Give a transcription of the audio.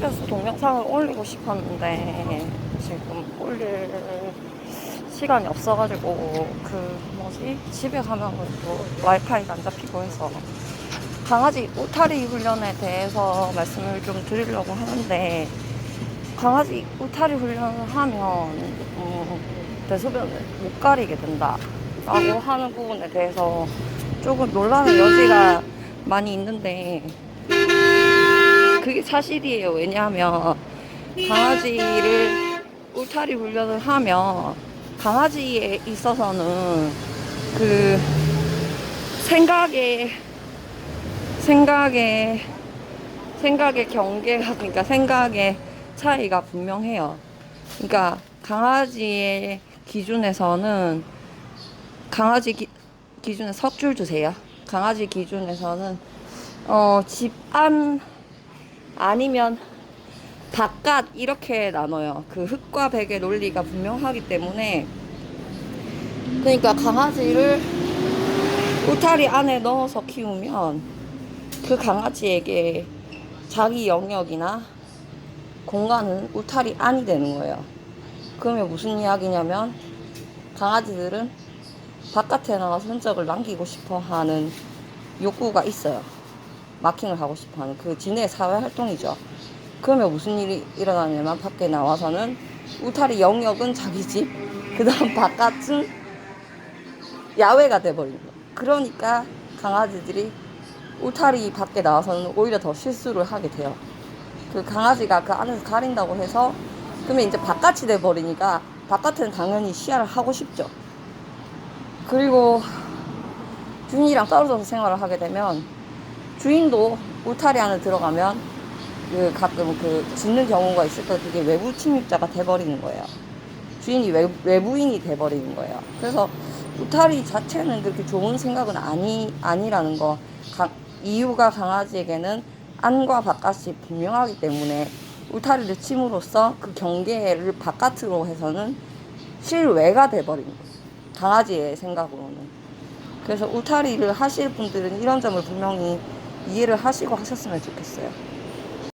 집에서 동영상을 올리고 싶었는데 지금 올릴 시간이 없어가지고 그 뭐지? 집에 가면은 또 와이파이가 안 잡히고 해서 강아지 울타리 훈련에 대해서 말씀을 좀 드리려고 하는데 강아지 울타리 훈련을 하면 음, 대소변을 못 가리게 된다라고 하는 부분에 대해서 조금 논란의 여지가 많이 있는데 그게 사실이에요. 왜냐하면 강아지를 울타리 훈련을 하면 강아지에 있어서는 그 생각의 생각의 생각의 경계가 그러니까 생각의 차이가 분명해요. 그러니까 강아지의 기준에서는 강아지 기, 기준에 석줄 주세요. 강아지 기준에서는 어, 집 안 아니면 바깥 이렇게 나눠요. 그 흙과 백의 논리가 분명하기 때문에 그러니까 강아지를 울타리 안에 넣어서 키우면 그 강아지에게 자기 영역이나 공간은 울타리 안이 되는 거예요. 그러면 무슨 이야기냐면 강아지들은 바깥에 나가서 흔적을 남기고 싶어 하는 욕구가 있어요. 마킹을 하고 싶어 하는 그 진해 사회 활동이죠. 그러면 무슨 일이 일어나냐면 밖에 나와서는 울타리 영역은 자기 집, 그 다음 바깥은 야외가 돼버린 거예요. 그러니까 강아지들이 울타리 밖에 나와서는 오히려 더 실수를 하게 돼요. 그 강아지가 그 안에서 가린다고 해서 그러면 이제 바깥이 돼버리니까 바깥은 당연히 시야를 하고 싶죠. 그리고 주인이랑 떨어져서 생활을 하게 되면 주인도 울타리 안에 들어가면 그 가끔 그 짖는 경우가 있을 때 그게 외부 침입자가 돼버리는 거예요. 주인이 외, 외부인이 돼버리는 거예요. 그래서 울타리 자체는 그렇게 좋은 생각은 아니 아니라는 거. 가, 이유가 강아지에게는 안과 바깥이 분명하기 때문에 울타리를 침으로써 그 경계를 바깥으로 해서는 실외가 돼버린 거예요. 강아지의 생각으로는. 그래서 울타리를 하실 분들은 이런 점을 분명히 이해를 하시고 하셨으면 좋겠어요.